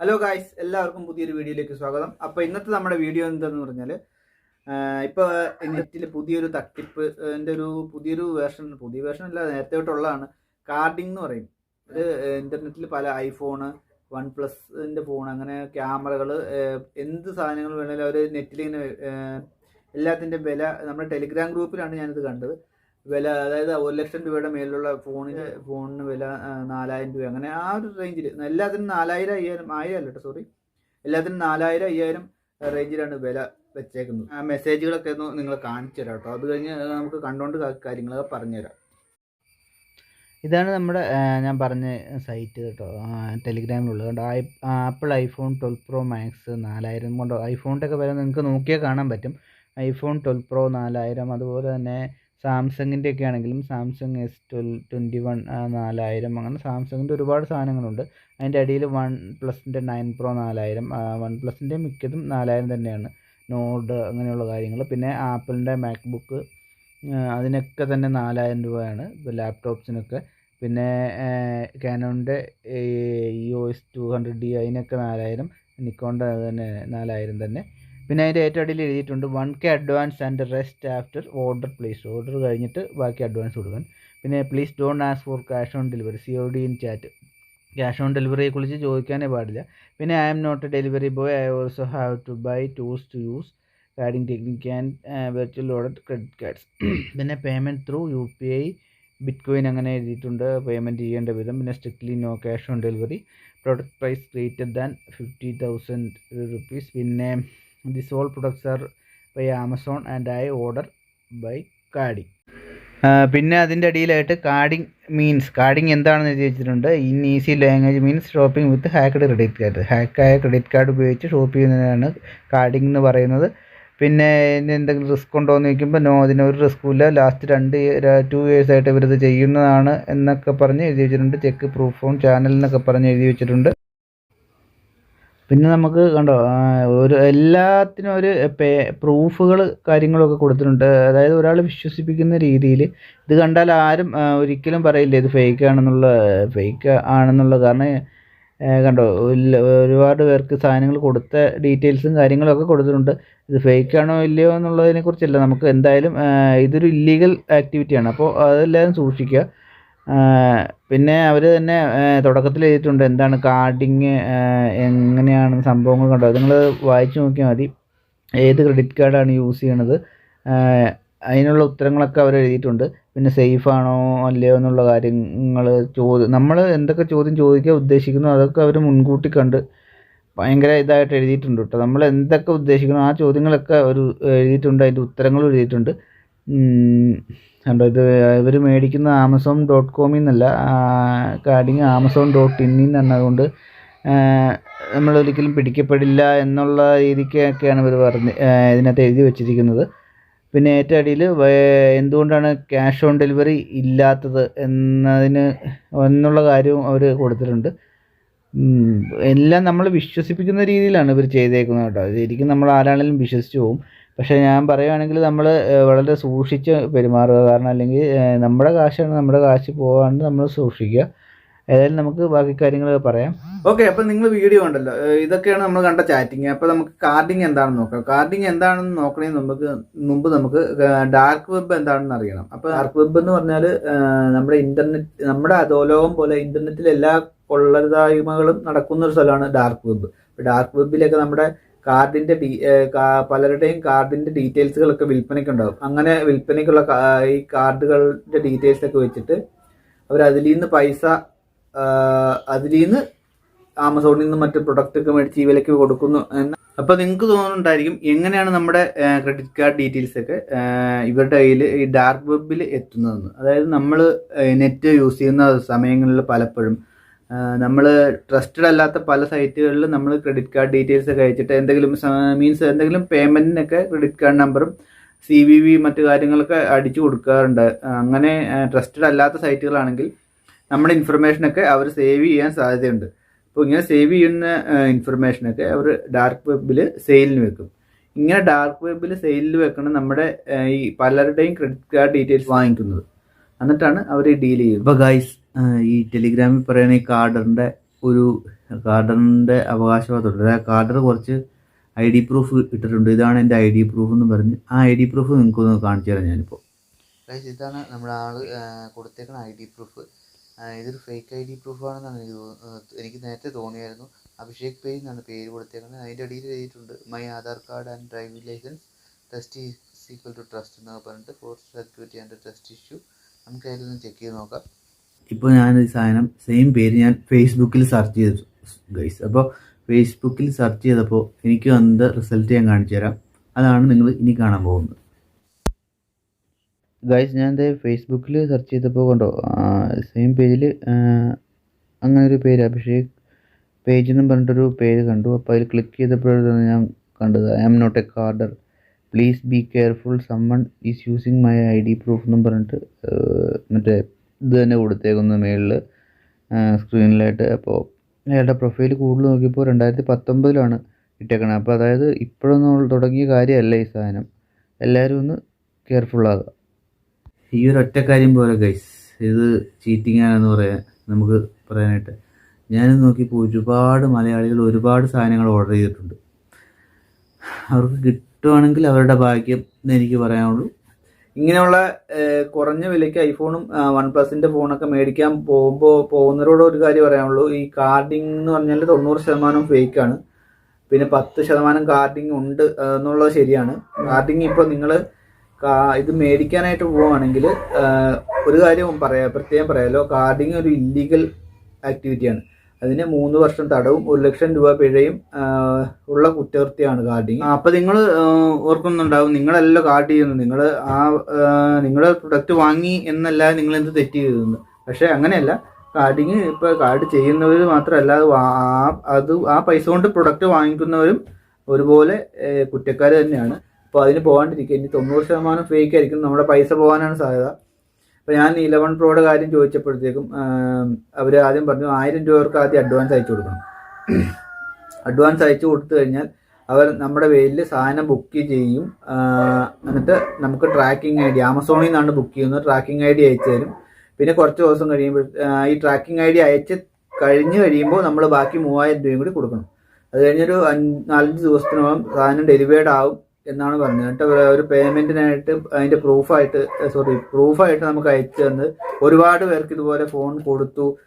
Hello guys എല്ലാവർക്കും പുതിയൊരു വീഡിയോയിലേക്ക് സ്വാഗതം. അപ്പോൾ ഇന്നത്തെ നമ്മുടെ വീഡിയോ എന്താണെന്ന് പറഞ്ഞാൽ ഇപ്പോൾ നെറ്റിൽ പുതിയൊരു തട്ടിപ്പ് എന്റെ ഒരു പുതിയൊരു വേർഷൻ പുതിയ വേർഷൻ അല്ല നേരത്തെ തൊട്ടുള്ളതാണ്. കാർഡിംഗ് എന്ന് പറയും. ഇത് ഇന്റർനെറ്റിൽ പല ഐഫോണ് വൺ പ്ലസിന്റെ ഫോൺ അങ്ങനെ ക്യാമറകൾ എന്ത് സാധനങ്ങൾ വേണമെങ്കിലും അവർ നെറ്റിൽ ഇങ്ങനെ എല്ലാത്തിന്റെ വില നമ്മുടെ ടെലിഗ്രാം ഗ്രൂപ്പിലാണ് ഞാനിത് കണ്ടത്. വില അതായത് ഒരു ലക്ഷം രൂപയുടെ മേലുള്ള ഫോണിന് ഫോണിന് വില നാലായിരം രൂപ അങ്ങനെ ആ ഒരു റേഞ്ചിൽ എല്ലാത്തിനും നാലായിരം അയ്യായിരം ആയിരം അല്ല കേട്ടോ സോറി എല്ലാത്തിനും നാലായിരം അയ്യായിരം റേഞ്ചിലാണ് വില വെച്ചേക്കുന്നത്. ആ മെസ്സേജുകളൊക്കെ ഒന്ന് നിങ്ങൾ കാണിച്ചു തരാം കേട്ടോ അത് കഴിഞ്ഞ് നമുക്ക് കണ്ടുകൊണ്ട് കാര്യങ്ങളൊക്കെ പറഞ്ഞുതരാം ഇതാണ് നമ്മുടെ ഞാൻ പറഞ്ഞ സൈറ്റ് കേട്ടോ ടെലിഗ്രാമിലുള്ളത് കണ്ടോ I Apple iPhone twelve pro max നാലായിരം കൊണ്ടോ ഐഫോണിന്റെ ഒക്കെ വില നിങ്ങൾക്ക് നോക്കിയാൽ കാണാൻ പറ്റും. ഐഫോൺ ട്വൽവ് പ്രോ നാലായിരം അതുപോലെ തന്നെ സാംസങ്ങിന്റെ ഒക്കെ ആണെങ്കിലും Samsung S twelve twenty one നാലായിരം അങ്ങനെ സാംസങ്ങിന്റെ ഒരുപാട് സാധനങ്ങളുണ്ട്. അതിന്റെ അടിയിൽ വൺ പ്ലസിന്റെ നയൻ പ്രോ നാലായിരം വൺ പ്ലസിന്റെ മിക്കതും നാലായിരം തന്നെയാണ്. നോഡ് അങ്ങനെയുള്ള കാര്യങ്ങൾ. പിന്നെ ആപ്പിളിന്റെ മാക്ബുക്ക് അതിനൊക്കെ തന്നെ നാലായിരം രൂപയാണ് ഇപ്പോൾ ലാപ്ടോപ്സിനൊക്കെ പിന്നെ കാനോണിന്റെ E O S two hundred D അതിനൊക്കെ നാലായിരം നിക്കോണിന്റെ അത് തന്നെ നാലായിരം തന്നെ. പിന്നെ അതിന്റെ ഏറ്റവും അടിയിൽ എഴുതിയിട്ടുണ്ട് one K advance and rest after order place order കഴിഞ്ഞിട്ട് ബാക്കി അഡ്വാൻസ് കൊടുക്കാൻ. പിന്നെ please don't ask for cash on delivery C O D in chat cash on ഡെലിവറിയെ കുറിച്ച് ചോദിക്കാനേ പാടില്ല. പിന്നെ I am not a delivery boy I also have to buy tools to use carding technique and virtual order credit cards പിന്നെ payment through U P I bitcoin അങ്ങനെ എഴുതിയിട്ടുണ്ട്. Payment ചെയ്യേണ്ട വിധം. പിന്നെ strictly no cash on delivery product price greater than fifty thousand rupees പിന്നെ this all products are by Amazon and I order by carding പിന്നെ അതിന്റെ അടിയിലായിട്ട് കാർഡിങ് മീൻസ് കാർഡിങ് എന്താണെന്ന് ചോദിച്ചിട്ടുണ്ട്. In easy language means shopping with hacked credit card ഹാക്കായ credit card ഉപയോഗിച്ച് shop ചെയ്യുന്നതിനാണ് carding എന്ന് പറയുന്നത്. പിന്നെ ഇതിന് എന്തെങ്കിലും റിസ്ക് ഉണ്ടോ എന്ന് ചോദിക്കുമ്പോൾ നോ അതിനൊരു റിസ്ക്കും ഇല്ല. ലാസ്റ്റ് രണ്ട് ടു ഇയേഴ്സ് ആയിട്ട് ഇവരിത് ചെയ്യുന്നതാണ് എന്നൊക്കെ പറഞ്ഞ് എഴുതി വെച്ചിട്ടുണ്ട്. ചെക്ക് പ്രൂഫ് ഓൺ ചാനൽ എന്നൊക്കെ പറഞ്ഞ് എഴുതി വെച്ചിട്ടുണ്ട്. പിന്നെ നമുക്ക് കണ്ടോ ഒരു എല്ലാത്തിനും ഒരു പേ പ്രൂഫുകൾ കാര്യങ്ങളൊക്കെ കൊടുത്തിട്ടുണ്ട്. അതായത് ഒരാൾ വിശ്വസിപ്പിക്കുന്ന രീതിയിൽ ഇത് കണ്ടാൽ ആരും ഒരിക്കലും പറയില്ല ഇത് ഫേക്ക് ആണെന്നുള്ള ഫേക്ക് ആണെന്നുള്ള കാരണം കണ്ടോ ഒരുപാട് പേർക്ക് സാധനങ്ങൾ കൊടുത്ത ഡീറ്റെയിൽസും കാര്യങ്ങളൊക്കെ കൊടുത്തിട്ടുണ്ട്. ഇത് ഫേക്ക് ആണോ ഇല്ലയോ എന്നുള്ളതിനെക്കുറിച്ചല്ല. നമുക്ക് എന്തായാലും ഇതൊരു ഇല്ലീഗൽ ആക്ടിവിറ്റിയാണ് അപ്പോൾ അതെല്ലാവരും സൂക്ഷിക്കുക. പിന്നെ അവർ തന്നെ തുടക്കത്തിൽ എഴുതിയിട്ടുണ്ട് എന്താണ് കാർഡിങ് എങ്ങനെയാണ് സംഭവങ്ങൾ കണ്ടോ നിങ്ങൾ വായിച്ചു നോക്കിയാൽ മതി. ഏത് ക്രെഡിറ്റ് കാർഡാണ് യൂസ് ചെയ്യണത്? അതിനുള്ള ഉത്തരങ്ങളൊക്കെ അവർ എഴുതിയിട്ടുണ്ട്. പിന്നെ സേഫ് ആണോ അല്ലയോ എന്നുള്ള കാര്യങ്ങൾ ചോദ്യം നമ്മൾ എന്തൊക്കെ ചോദ്യം ചോദിക്കാൻ ഉദ്ദേശിക്കുന്നു അതൊക്കെ അവർ മുൻകൂട്ടി കണ്ട് ഭയങ്കര ഇതായിട്ട് എഴുതിയിട്ടുണ്ട് കേട്ടോ. നമ്മൾ എന്തൊക്കെ ഉദ്ദേശിക്കുന്നു ആ ചോദ്യങ്ങളൊക്കെ അവർ എഴുതിയിട്ടുണ്ട് അതിന്റെ ഉത്തരങ്ങളും എഴുതിയിട്ടുണ്ട്. കണ്ടോ ഇത് ഇവർ മേടിക്കുന്ന ആമസോൺ ഡോട്ട് കോമിൽ നിന്നല്ല കാർഡിങ് ആമസോൺ ഡോട്ട് ഇന്നിൽ നിന്നാണ് നമ്മൾ ഒരിക്കലും പിടിക്കപ്പെടില്ല എന്നുള്ള രീതിക്കൊക്കെയാണ് ഇവർ പറഞ്ഞ് ഇതിനകത്ത് എഴുതി വെച്ചിരിക്കുന്നത്. പിന്നെ ഏറ്റവും അടിയിൽ എന്തുകൊണ്ടാണ് ക്യാഷ് ഓൺ ഡെലിവറി ഇല്ലാത്തത് എന്നതിന് എന്നുള്ള കാര്യവും അവർ കൊടുത്തിട്ടുണ്ട്. എല്ലാം നമ്മൾ വിശ്വസിപ്പിക്കുന്ന രീതിയിലാണ് ഇവർ ചെയ്തേക്കുന്നത് കേട്ടോ. ശരിക്കും നമ്മൾ ആരാണെങ്കിലും വിശ്വസിച്ച് പോകും പക്ഷേ ഞാൻ പറയുകയാണെങ്കിൽ നമ്മൾ വളരെ സൂക്ഷിച്ച് പെരുമാറുക. കാരണം അല്ലെങ്കിൽ നമ്മുടെ കാശാണ് നമ്മുടെ കാശ് പോകാണ്ട് നമ്മൾ സൂക്ഷിക്കുക. ഏതായാലും നമുക്ക് ബാക്കി കാര്യങ്ങൾ പറയാം. ഓക്കെ അപ്പം നിങ്ങൾ വീഡിയോ ഉണ്ടല്ലോ ഇതൊക്കെയാണ് നമ്മൾ കണ്ട ചാറ്റിങ്. അപ്പം നമുക്ക് കാർഡിങ് എന്താണെന്ന് നോക്കാം. കാർഡിങ് എന്താണെന്ന് നോക്കണേ നമുക്ക് മുമ്പ് നമുക്ക് ഡാർക്ക് വെബ് എന്താണെന്ന് അറിയണം. അപ്പോൾ ഡാർക്ക് വെബ് എന്ന് പറഞ്ഞാൽ നമ്മുടെ ഇന്റർനെറ്റ് നമ്മുടെ അധോലോകം പോലെ ഇന്റർനെറ്റിൽ എല്ലാ കൊള്ളരുതായ്മകളും നടക്കുന്ന ഒരു സ്ഥലമാണ് ഡാർക്ക് വെബ്. ഡാർക്ക് വെബിലൊക്കെ നമ്മുടെ കാർഡിന്റെ പലരുടെയും കാർഡിന്റെ ഡീറ്റെയിൽസുകളൊക്കെ വിൽപ്പനയ്ക്ക് ഉണ്ടാകും അങ്ങനെ വിൽപ്പനയ്ക്കുള്ള ഈ കാർഡുകളുടെ ഡീറ്റെയിൽസ് ഒക്കെ വെച്ചിട്ട് അവർ അതിൽ നിന്ന് പൈസ അതിൽ നിന്ന് ആമസോണിൽ നിന്ന് മറ്റു പ്രൊഡക്റ്റ് ഒക്കെ മേടിച്ച് ഈ വിലയ്ക്ക് കൊടുക്കുന്നു എന്ന് അപ്പൊ നിങ്ങൾക്ക് തോന്നുന്നുണ്ടായിരിക്കും എങ്ങനെയാണ് നമ്മുടെ ക്രെഡിറ്റ് കാർഡ് ഡീറ്റെയിൽസ് ഒക്കെ ഇവരുടെ കയ്യിൽ ഈ ഡാർക്ക് വെബിൽ എത്തുന്നതെന്ന്. അതായത് നമ്മൾ നെറ്റ് യൂസ് ചെയ്യുന്ന സമയങ്ങളിൽ പലപ്പോഴും നമ്മൾ ട്രസ്റ്റഡ് അല്ലാത്ത പല സൈറ്റുകളിലും നമ്മൾ ക്രെഡിറ്റ് കാർഡ് ഡീറ്റെയിൽസ് ഒക്കെ അയച്ചിട്ട് എന്തെങ്കിലും മീൻസ് എന്തെങ്കിലും പേയ്മെന്റിനൊക്കെ ക്രെഡിറ്റ് കാർഡ് നമ്പറും സി വി വി മറ്റു കാര്യങ്ങളൊക്കെ അടിച്ചു കൊടുക്കാറുണ്ട്. അങ്ങനെ ട്രസ്റ്റഡ് അല്ലാത്ത സൈറ്റുകളാണെങ്കിൽ നമ്മുടെ ഇൻഫർമേഷനൊക്കെ അവർ സേവ് ചെയ്യാൻ സാധ്യതയുണ്ട്. അപ്പോൾ ഇങ്ങനെ സേവ് ചെയ്യുന്ന ഇൻഫർമേഷനൊക്കെ അവർ ഡാർക്ക് വെബിൽ സെയിലിന് വെക്കും. ഇങ്ങനെ ഡാർക്ക് വെബിൽ സെയിലിൽ വെക്കണം നമ്മുടെ ഈ പലരുടെയും ക്രെഡിറ്റ് കാർഡ് ഡീറ്റെയിൽസ് വാങ്ങിക്കുന്നത്. എന്നിട്ടാണ് അവർ ഡീൽ ചെയ്യുന്നത്. ഇപ്പോൾ ഗൈസ് ഈ ടെലിഗ്രാമിൽ പറയുന്ന ഈ കാർഡറിന്റെ ഒരു കാർഡറിന്റെ അവകാശവാദമുണ്ട്. അതായത് കാർഡർ കുറച്ച് ഐ ഡി പ്രൂഫ് ഇട്ടിട്ടുണ്ട്. ഇതാണ് എന്റെ ഐ ഡി പ്രൂഫ് എന്ന് പറഞ്ഞ് ആ ഐ ഡി പ്രൂഫ് നിങ്ങൾക്കൊന്ന് കാണിച്ചു തരാം ഞാനിപ്പോൾ ഇതാണ് നമ്മുടെ ആൾ കൊടുത്തേക്കുന്ന ഐ ഡി പ്രൂഫ്. ഇതൊരു ഫേക്ക് ഐ ഡി പ്രൂഫാണെന്നാണ് എനിക്ക് തോന്നുന്നത് എനിക്ക് നേരത്തെ തോന്നിയായിരുന്നു. അഭിഷേക് പേജ് എന്നാണ് പേര് കൊടുത്തേക്കുന്നത് അതിന്റെ അടിയിൽ എഴുതിയിട്ടുണ്ട് my Aadhaar card and driving licence trust is equal to trust എന്നൊക്കെ പറഞ്ഞിട്ട് for security and trust issue നമുക്ക് അതിലൊന്ന് ചെക്ക് ചെയ്ത് നോക്കാം. ഇപ്പോൾ ഞാൻ ഈ സാധനം സെയിം പേര് ഞാൻ ഫേസ്ബുക്കിൽ സെർച്ച് ചെയ്തു ഗൈസ് അപ്പോൾ ഫേസ്ബുക്കിൽ സെർച്ച് ചെയ്തപ്പോൾ എനിക്ക് വന്നത് റിസൾട്ട് ഞാൻ കാണിച്ചു തരാം. അതാണ് നിങ്ങൾ ഇനി കാണാൻ പോകുന്നത്. ഗൈസ് ഞാൻ ദേ ഫേസ്ബുക്കിൽ സെർച്ച് ചെയ്തപ്പോൾ കണ്ടോ സെയിം പേജിൽ അങ്ങനെ ഒരു പേര് അഭിഷേക് പേജ് എന്നും പറഞ്ഞിട്ടൊരു പേര് കണ്ടു. അപ്പോൾ അതിൽ ക്ലിക്ക് ചെയ്തപ്പോഴാണ് ഞാൻ കണ്ടത് I am not a carder please be careful someone is using my I D proof എന്നും പറഞ്ഞിട്ട് മറ്റേ ഇത് തന്നെ കൊടുത്തേക്കുന്ന മേളിൽ സ്ക്രീനിലായിട്ട്. അപ്പോൾ അയാളുടെ പ്രൊഫൈൽ കൂടുതൽ നോക്കിയപ്പോൾ രണ്ടായിരത്തി പത്തൊമ്പതിലാണ് ഇട്ടേക്കണത് അപ്പോൾ അതായത് ഇപ്പോഴൊന്നും തുടങ്ങിയ കാര്യമല്ല ഈ സാധനം. എല്ലാവരും ഒന്ന് കെയർഫുള്ളാകുക ഈ ഒരു ഒറ്റ കാര്യം പോലെ ഗൈസ് ഇത് ചീറ്റിംഗ് ആണെന്ന് പറയാൻ നമുക്ക് പറയാനായിട്ട്. ഞാൻ നോക്കിയപ്പോൾ ഒരുപാട് മലയാളികൾ ഒരുപാട് സാധനങ്ങൾ ഓർഡർ ചെയ്തിട്ടുണ്ട്. അവർക്ക് കിട്ടുവാണെങ്കിൽ അവരുടെ ഭാഗ്യം എന്ന് എനിക്ക് പറയാനുള്ളൂ. ഇങ്ങനെയുള്ള കുറഞ്ഞ വിലയ്ക്ക് ഐഫോണും വൺ പ്ലസിന്റെ ഫോണൊക്കെ മേടിക്കാൻ പോകുമ്പോൾ പോകുന്നവരോട് ഒരു കാര്യം പറയാനുള്ളൂ. ഈ കാർഡിംഗ് എന്ന് പറഞ്ഞാൽ തൊണ്ണൂറ് ശതമാനം ഫേക്കാണ്. പിന്നെ പത്ത് ശതമാനം കാർഡിംഗ് ഉണ്ട് എന്നുള്ളത് ശരിയാണ്. കാർഡിംഗ് ഇപ്പോൾ നിങ്ങൾ ഇത് മേടിക്കാനായിട്ട് പോവുകയാണെങ്കിൽ ഒരു കാര്യം പറയാം പ്രത്യേകം പറയാമല്ലോ കാർഡിംഗ് ഒരു ഇല്ലീഗൽ ആക്ടിവിറ്റിയാണ് അതിന് മൂന്ന് വർഷം തടവും ഒരു ലക്ഷം രൂപ പിഴയും ഉള്ള കുറ്റകൃത്യമാണ് കാർഡിങ്. അപ്പൊ നിങ്ങൾ ഓർക്കുന്നുണ്ടാവും നിങ്ങളല്ല കാർഡ് ചെയ്യുന്നത്. നിങ്ങൾ ആ നിങ്ങളുടെ പ്രൊഡക്റ്റ് വാങ്ങി എന്നല്ല നിങ്ങൾ എന്ത് തെറ്റ് ചെയ്തതെന്ന്. പക്ഷെ അങ്ങനെയല്ല. കാർഡിങ് ഇപ്പൊ കാർഡ് ചെയ്യുന്നവർ മാത്രമല്ല അത് ആ- അത് ആ പൈസ കൊണ്ട് പ്രൊഡക്റ്റ് വാങ്ങിക്കുന്നവരും ഒരുപോലെ കുറ്റക്കാർ തന്നെയാണ്. അപ്പോൾ അതിന് പോകാണ്ടിരിക്കുക. ഇനി തൊണ്ണൂറ് ശതമാനം ഫേക്ക് ആയിരിക്കും. നമ്മുടെ പൈസ പോകാനാണ് സാധ്യത. അപ്പോൾ ഞാൻ ഇലവൻ പ്രോയുടെ കാര്യം ചോദിച്ചപ്പോഴത്തേക്കും അവർ ആദ്യം പറഞ്ഞു ആയിരം രൂപർക്ക് ആദ്യം അഡ്വാൻസ് അയച്ചു കൊടുക്കണം. അഡ്വാൻസ് അയച്ചു കൊടുത്തു കഴിഞ്ഞാൽ അവർ നമ്മുടെ പേരിൽ സാധനം ബുക്ക് ചെയ്യും. എന്നിട്ട് നമുക്ക് ട്രാക്കിംഗ് ഐ ഡി ആമസോണിൽ നിന്നാണ് ബുക്ക് ചെയ്യുന്നത്. ട്രാക്കിംഗ് ഐ ഡി അയച്ചു തരും. പിന്നെ കുറച്ച് ദിവസം കഴിയുമ്പോൾ ഈ ട്രാക്കിംഗ് ഐ ഡി അയച്ച് കഴിഞ്ഞ് കഴിയുമ്പോൾ നമ്മൾ ബാക്കി മൂവായിരം രൂപയും കൂടി കൊടുക്കണം. അത് കഴിഞ്ഞൊരു നാലഞ്ച് ദിവസത്തിനകം സാധനം ഡെലിവേർഡ് ആവും. എന്നാണ് പറഞ്ഞത്. എന്നിട്ട് ഒരു- പേയ്മെന്റിനായിട്ട് അതിന്റെ പ്രൂഫായിട്ട് സോറി പ്രൂഫായിട്ട് നമുക്ക് അയച്ചു തന്ന് ഒരുപാട് പേർക്ക് ഇതുപോലെ ഫോൺ കൊടുത്തു.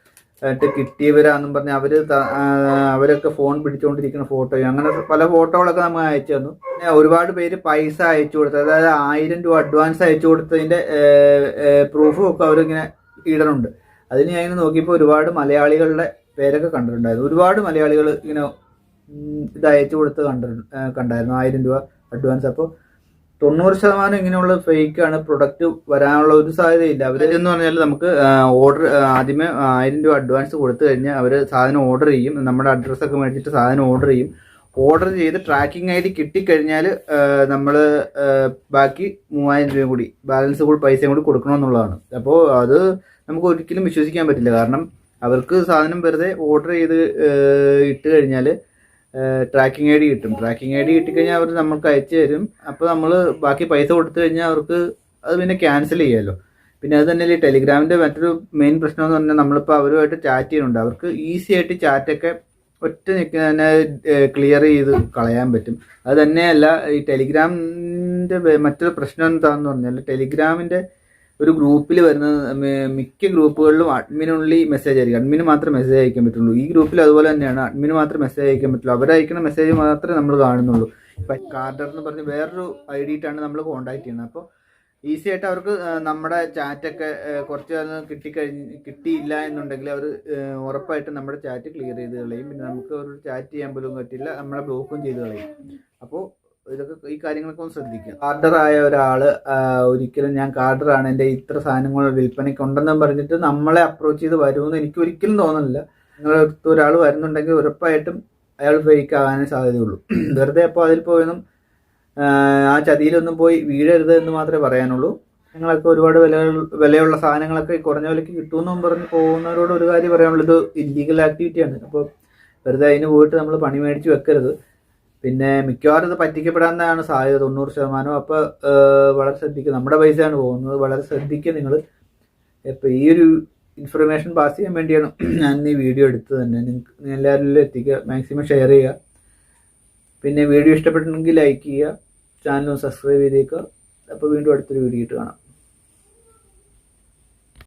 എന്നിട്ട് കിട്ടിയവരാന്നും പറഞ്ഞ് അവർ അവരൊക്കെ ഫോൺ പിടിച്ചുകൊണ്ടിരിക്കുന്ന ഫോട്ടോ അങ്ങനെ പല ഫോട്ടോകളൊക്കെ നമ്മൾ അയച്ചു തന്നു. പിന്നെ ഒരുപാട് പേര് പൈസ അയച്ചു കൊടുത്തു. അതായത് ആയിരം രൂപ അഡ്വാൻസ് അയച്ചു കൊടുത്തതിന്റെ പ്രൂഫും ഒക്കെ അവരിങ്ങനെ ഇടണുണ്ട്. അതിന് ഞാൻ നോക്കിയപ്പോൾ ഒരുപാട് മലയാളികളുടെ പേരൊക്കെ കണ്ടിട്ടുണ്ടായിരുന്നു. ഒരുപാട് മലയാളികൾ ഇങ്ങനെ ഇത് അയച്ചു കൊടുത്ത് കണ്ടിട്ടുണ്ട് കണ്ടായിരുന്നു. ആയിരം രൂപ അഡ്വാൻസ് അപ്പോൾ തൊണ്ണൂറ് ശതമാനം ഇങ്ങനെയുള്ള ഫേക്ക് ആണ് പ്രൊഡക്റ്റ് വരാനുള്ള ഒരു സാധ്യതയില്ല. അവർ എന്ന് പറഞ്ഞാൽ നമുക്ക് ഓർഡർ ആദ്യമേ ആയിരം രൂപ അഡ്വാൻസ് കൊടുത്തു കഴിഞ്ഞാൽ അവർ സാധനം ഓർഡർ ചെയ്യും. നമ്മുടെ അഡ്രസ്സൊക്കെ മേടിച്ചിട്ട് സാധനം ഓർഡർ ചെയ്യും. ഓർഡർ ചെയ്ത് ട്രാക്കിംഗ് ഐ ഡി കിട്ടിക്കഴിഞ്ഞാൽ നമ്മൾ ബാക്കി മൂവായിരം രൂപ കൂടി ബാലൻസ് കൂടി പൈസയും കൂടി കൊടുക്കണമെന്നുള്ളതാണ്. അപ്പോൾ അത് നമുക്ക് ഒരിക്കലും വിശ്വസിക്കാൻ പറ്റില്ല. കാരണം അവർക്ക് സാധനം വെറുതെ ഓർഡർ ചെയ്ത് ഇട്ട് കഴിഞ്ഞാൽ ട്രാക്കിംഗ് ഐ ഡി കിട്ടും. ട്രാക്കിംഗ് ഐ ഡി കിട്ടിക്കഴിഞ്ഞാൽ അവർ നമ്മൾക്ക് അയച്ചു തരും. അപ്പോൾ നമ്മൾ ബാക്കി പൈസ കൊടുത്തു കഴിഞ്ഞാൽ അവർക്ക് അത് പിന്നെ ക്യാൻസൽ ചെയ്യാമല്ലോ പിന്നെ അത് ഈ ടെലിഗ്രാമിന്റെ മറ്റൊരു മെയിൻ പ്രശ്നം എന്ന് പറഞ്ഞാൽ നമ്മളിപ്പോൾ അവരുമായിട്ട് ചാറ്റ് ചെയ്യുന്നുണ്ട്. അവർക്ക് ഈസി ആയിട്ട് ചാറ്റൊക്കെ ഒറ്റ നിൽക്കുന്ന തന്നെ ക്ലിയർ ചെയ്ത് കളയാൻ പറ്റും. അത് തന്നെയല്ല ഈ ടെലിഗ്രാമിന്റെ മറ്റൊരു പ്രശ്നം എന്താണെന്ന് പറഞ്ഞാൽ ടെലിഗ്രാമിന്റെ ഒരു ഗ്രൂപ്പിൽ വരുന്ന മിക്ക ഗ്രൂപ്പുകളിലും അഡ്മിൻ ഓൺലി മെസ്സേജ് ആയിരിക്കും. അഡ്മിന് മാത്രമേ മെസ്സേജ് അയക്കാൻ പറ്റുള്ളൂ. ഈ ഗ്രൂപ്പിൽ അതുപോലെ തന്നെയാണ് അഡ്മിന് മാത്രമേ മെസ്സേജ് അയക്കാൻ പറ്റുള്ളൂ. അവരയക്കുന്ന മെസ്സേജ് മാത്രമേ നമ്മൾ കാണുന്നുള്ളൂ. ഇപ്പം കാർഡർ എന്ന് പറഞ്ഞ് വേറൊരു ഐ ഡി ഇട്ടാണ് നമ്മൾ കോൺടാക്ട് ചെയ്യുന്നത്. അപ്പോൾ ഈസി ആയിട്ട് അവർക്ക് നമ്മുടെ ചാറ്റൊക്കെ കുറച്ച് കിട്ടിക്കഴിഞ്ഞ് കിട്ടിയില്ല എന്നുണ്ടെങ്കിൽ അവർ ഉറപ്പായിട്ട് നമ്മുടെ ചാറ്റ് ക്ലിയർ ചെയ്ത് കളയും. പിന്നെ നമുക്ക് ഒരു ചാറ്റ് ചെയ്യാൻ പോലും പറ്റില്ല. നമ്മളെ ബ്ലോക്കും ചെയ്ത് കളയും. അപ്പോൾ ഇതൊക്കെ ഈ കാര്യങ്ങളൊക്കെ ഒന്ന് ശ്രദ്ധിക്കുക. കാർഡറായ ഒരാൾ ഒരിക്കലും ഞാൻ കാർഡറാണ് എന്റെ ഇത്ര സാധനങ്ങൾ വിൽപ്പനയ്ക്ക് ഉണ്ടെന്നും പറഞ്ഞിട്ട് നമ്മളെ അപ്രോച്ച് ചെയ്ത് വരുമെന്ന് എനിക്ക് ഒരിക്കലും തോന്നുന്നില്ല. നിങ്ങളുടെ അടുത്ത് ഒരാൾ വരുന്നുണ്ടെങ്കിൽ ഉറപ്പായിട്ടും അയാൾ ഫേക്ക് ആകാനേ സാധ്യതയുള്ളൂ. വെറുതെ അപ്പോൾ അതിൽ പോയൊന്നും ആ ചതിയിലൊന്നും പോയി വീഴരുത് എന്ന് മാത്രമേ പറയാനുള്ളൂ. നിങ്ങളൊക്കെ ഒരുപാട് വില വിലയുള്ള സാധനങ്ങളൊക്കെ കുറഞ്ഞ വിലയ്ക്ക് കിട്ടുമെന്നും പറഞ്ഞ് പോകുന്നവരോട് ഒരു കാര്യം പറയാനുള്ളത് ഇല്ലീഗൽ ആക്ടിവിറ്റിയാണ് അപ്പോൾ വെറുതെ അതിന് പോയിട്ട് നമ്മൾ പണി മേടിച്ച് വെക്കരുത്. പിന്നെ മിക്കവാറും ഇത് പറ്റിക്കപ്പെടാനാണ് സാധ്യത തൊണ്ണൂറ് ശതമാനം. അപ്പോൾ വളരെ ശ്രദ്ധിക്കുക. നമ്മുടെ പൈസയാണ് പോകുന്നത്. വളരെ ശ്രദ്ധിക്കുക നിങ്ങൾ ഇപ്പോൾ ഈ ഒരു ഇൻഫർമേഷൻ പാസ് ചെയ്യാൻ വേണ്ടിയാണ് ഞാൻ ഈ വീഡിയോ എടുത്തത് തന്നെ. നിങ്ങൾ എല്ലാവരിലും എത്തിക്കുക. മാക്സിമം ഷെയർ ചെയ്യുക. പിന്നെ വീഡിയോ ഇഷ്ടപ്പെട്ടിട്ടുണ്ടെങ്കിൽ ലൈക്ക് ചെയ്യുക. ചാനൽ സബ്സ്ക്രൈബ് ചെയ്തേക്കുക. അപ്പോൾ വീണ്ടും അടുത്തൊരു വീഡിയോ ഇട്ട് കാണാം.